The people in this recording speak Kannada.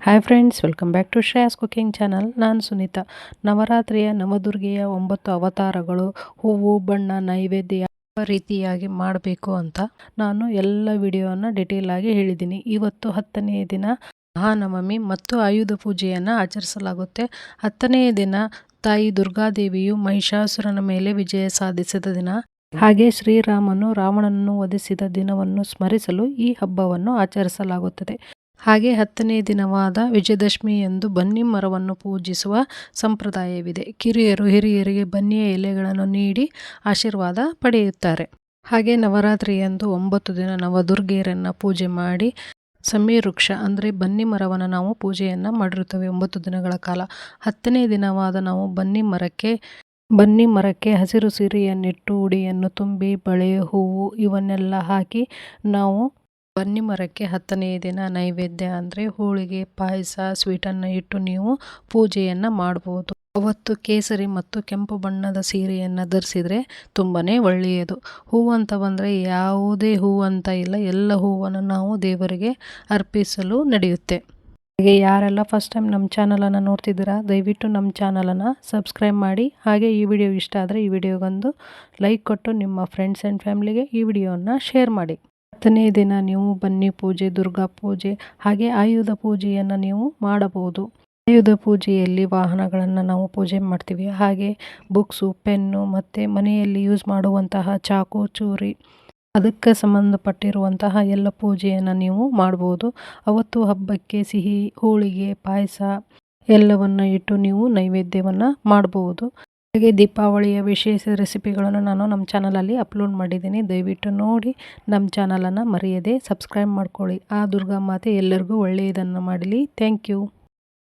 Hi friends welcome back to Shreya's cooking channel ನಾನು ಸುನೀತಾ. ನವರಾತ್ರಿಯ ನವದುರ್ಗೆಯ ಒಂಬತ್ತು ಅವತಾರಗಳು, ಹೂವು, ಬಣ್ಣ, ನೈವೇದ್ಯ ಯಾವ ರೀತಿಯಾಗಿ ಮಾಡಬೇಕು ಅಂತ ನಾನು ಎಲ್ಲ ವಿಡಿಯೋವನ್ನು ಡಿಟೇಲ್ ಆಗಿ ಹೇಳಿದ್ದೀನಿ. ಇವತ್ತು ಹತ್ತನೆಯ ದಿನ ಮಹಾನವಮಿ ಮತ್ತು ಆಯುಧ ಪೂಜೆಯನ್ನು ಆಚರಿಸಲಾಗುತ್ತೆ. ಹತ್ತನೆಯ ದಿನ ತಾಯಿ ದುರ್ಗಾದೇವಿಯು ಮಹಿಷಾಸುರನ ಮೇಲೆ ವಿಜಯ ಸಾಧಿಸಿದ ದಿನ. ಹಾಗೆ ಶ್ರೀರಾಮನು ರಾವಣನನ್ನು ವಧಿಸಿದ ದಿನವನ್ನು ಸ್ಮರಿಸಲು ಈ ಹಬ್ಬವನ್ನು ಆಚರಿಸಲಾಗುತ್ತದೆ. ಹಾಗೆ ಹತ್ತನೇ ದಿನವಾದ ವಿಜಯದಶಮಿ ಎಂದು ಬನ್ನಿ ಮರವನ್ನು ಪೂಜಿಸುವ ಸಂಪ್ರದಾಯವಿದೆ. ಕಿರಿಯರು ಹಿರಿಯರಿಗೆ ಬನ್ನಿಯ ಎಲೆಗಳನ್ನು ನೀಡಿ ಆಶೀರ್ವಾದ ಪಡೆಯುತ್ತಾರೆ. ಹಾಗೆ ನವರಾತ್ರಿಯಂದು ಒಂಬತ್ತು ದಿನ ನವದುರ್ಗೆಯರನ್ನು ಪೂಜೆ ಮಾಡಿ ಸಮೀ ವೃಕ್ಷ ಅಂದರೆ ಬನ್ನಿ ಮರವನ್ನು ನಾವು ಪೂಜೆಯನ್ನು ಮಾಡಿರುತ್ತೇವೆ ಒಂಬತ್ತು ದಿನಗಳ ಕಾಲ. ಹತ್ತನೇ ದಿನವಾದ ನಾವು ಬನ್ನಿ ಮರಕ್ಕೆ ಬನ್ನಿ ಮರಕ್ಕೆ ಹಸಿರು ಸಿರಿಯನ್ನಿಟ್ಟು, ಉಡಿಯನ್ನು ತುಂಬಿ, ಬಳೆ, ಹೂವು ಇವನ್ನೆಲ್ಲ ಹಾಕಿ ನಾವು ಬನ್ನಿ ಮರಕ್ಕೆ ಹತ್ತನೇ ದಿನ ನೈವೇದ್ಯ ಅಂದರೆ ಹೋಳಿಗೆ, ಪಾಯಸ ಸ್ವೀಟನ್ನು ಇಟ್ಟು ನೀವು ಪೂಜೆಯನ್ನು ಮಾಡ್ಬೋದು. ಅವತ್ತು ಕೇಸರಿ ಮತ್ತು ಕೆಂಪು ಬಣ್ಣದ ಸೀರೆಯನ್ನು ಧರಿಸಿದರೆ ತುಂಬಾ ಒಳ್ಳೆಯದು. ಹೂವು ಅಂತ ಬಂದರೆ ಯಾವುದೇ ಹೂವು ಅಂತ ಇಲ್ಲ, ಎಲ್ಲ ಹೂವನ್ನು ನಾವು ದೇವರಿಗೆ ಅರ್ಪಿಸಲು ನಡೆಯುತ್ತೆ. ಹಾಗೆ ಯಾರೆಲ್ಲ ಫಸ್ಟ್ ಟೈಮ್ ನಮ್ಮ ಚಾನಲನ್ನು ನೋಡ್ತಿದ್ದೀರಾ, ದಯವಿಟ್ಟು ನಮ್ಮ ಚಾನಲನ್ನು ಸಬ್ಸ್ಕ್ರೈಬ್ ಮಾಡಿ. ಹಾಗೆ ಈ ವಿಡಿಯೋ ಇಷ್ಟ ಆದರೆ ಈ ವಿಡಿಯೋಗೊಂದು ಲೈಕ್ ಕೊಟ್ಟು ನಿಮ್ಮ ಫ್ರೆಂಡ್ಸ್ ಆ್ಯಂಡ್ ಫ್ಯಾಮಿಲಿಗೆ ಈ ವಿಡಿಯೋವನ್ನು ಶೇರ್ ಮಾಡಿ. ಹತ್ತನೇ ದಿನ ನೀವು ಬನ್ನಿ ಪೂಜೆ, ದುರ್ಗಾ ಪೂಜೆ, ಹಾಗೆ ಆಯುಧ ಪೂಜೆಯನ್ನು ನೀವು ಮಾಡಬಹುದು. ಆಯುಧ ಪೂಜೆಯಲ್ಲಿ ವಾಹನಗಳನ್ನು ನಾವು ಪೂಜೆ ಮಾಡ್ತೀವಿ. ಹಾಗೆ ಬುಕ್ಸು, ಪೆನ್ನು ಮತ್ತು ಮನೆಯಲ್ಲಿ ಯೂಸ್ ಮಾಡುವಂತಹ ಚಾಕು, ಚೂರಿ, ಅದಕ್ಕೆ ಸಂಬಂಧಪಟ್ಟಿರುವಂತಹ ಎಲ್ಲ ಪೂಜೆಯನ್ನು ನೀವು ಮಾಡ್ಬೋದು ಅವತ್ತು ಹಬ್ಬಕ್ಕೆ ಸಿಹಿ, ಹೋಳಿಗೆ, ಪಾಯಸ ಎಲ್ಲವನ್ನು ಇಟ್ಟು ನೀವು ನೈವೇದ್ಯವನ್ನು ಮಾಡ್ಬೋದು ಹಾಗೆ ದೀಪಾವಳಿಯ ವಿಶೇಷ ರೆಸಿಪಿಗಳನ್ನು ನಾನು ನಮ್ಮ ಚಾನಲಲ್ಲಿ ಅಪ್ಲೋಡ್ ಮಾಡಿದ್ದೀನಿ. ದಯವಿಟ್ಟು ನೋಡಿ, ನಮ್ಮ ಚಾನಲನ್ನು ಮರೆಯದೆ ಸಬ್ಸ್ಕ್ರೈಬ್ ಮಾಡ್ಕೊಳ್ಳಿ. ಆ ದುರ್ಗಾ ಮಾತೆ ಎಲ್ಲರಿಗೂ ಒಳ್ಳೆಯದನ್ನು ಮಾಡಲಿ. Thank you.